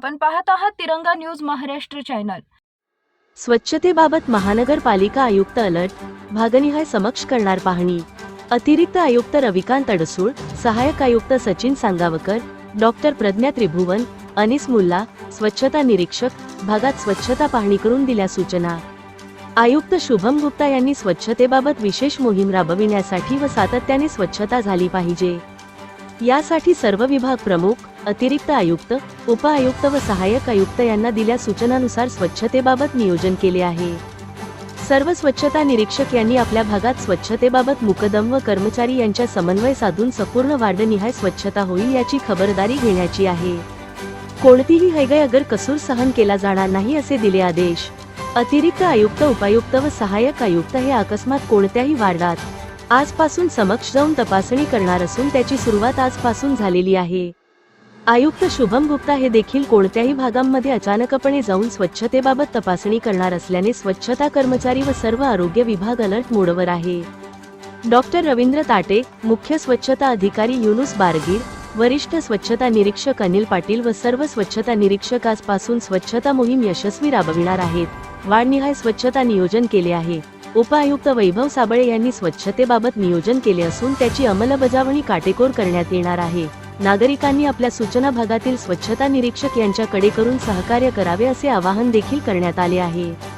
आपण पाहत आहात तिरंगा न्यूज महाराष्ट्र चॅनल. स्वच्छतेबाबत महानगरपालिका आयुक्त अलर्ट भागनिहाय समक्ष करणार पाहणी. अतिरिक्त आयुक्त रविकांत अडसूळ सहाय्यक आयुक्त सचिन सांगावकर डॉक्टर प्रज्ञा त्रिभुवन अनिस मुल्ला स्वच्छता निरीक्षक भागात स्वच्छता पाहणी करून दिल्या सूचना. आयुक्त शुभम गुप्ता यांनी स्वच्छतेबाबत विशेष मोहीम राबविण्यासाठी व सातत्याने स्वच्छता झाली पाहिजे. यासाठी सर्व विभाग प्रमुख अतिरिक्त आयुक्त उपआयुक्त व सहाय्यक आयुक्त यांना दिल्या सूचनानुसार स्वच्छतेबाबत नियोजन केले आहे. सर्व स्वच्छता निरीक्षक यांनी आपल्या भागात स्वच्छतेबाबत मुकदम व कर्मचारी यांच्या समन्वय साधून संपूर्ण वार्डनिहाय स्वच्छता होईल याची खबरदारी घेण्याची आहे. कोणतीही हैगय अगर कसूर सहन केला जाणार नाही असे दिले आदेश. अतिरिक्त आयुक्त उपायुक्त व सहाय्यक आयुक्त हे अकस्मात कोणत्याही वार्डात आजपासून समक्ष जाऊन तपासणी करणार असून त्याची सुरुवात आजपासून झालेली आहे. आयुक्त शुभम गुप्ता हे देखील कोणत्याही भागांमध्ये अचानकपणे जाऊन स्वच्छतेबाबत तपासणी करणार असल्याने स्वच्छता कर्मचारी व सर्व आरोग्य विभाग अलर्ट मोडवर आहे. डॉक्टर रवींद्र ताटे मुख्य स्वच्छता अधिकारी युनुस बारगीर वरिष्ठ स्वच्छता निरीक्षक अनिल पाटील व सर्व स्वच्छता निरीक्षक आजपासून स्वच्छता मोहीम यशस्वी राबविणार आहेत. वाढनिहाय स्वच्छता नियोजन केले आहे. उपायुक्त वैभव साबळे यांनी स्वच्छतेबाबत नियोजन केले असून त्याची अंमलबजावणी काटेकोर करण्यात येणार आहे. नागरिकांनी आपल्या सूचना भागातील स्वच्छता निरीक्षक यांच्याकडे करून सहकार्य करावे असे आवाहन देखील करण्यात आले आहे.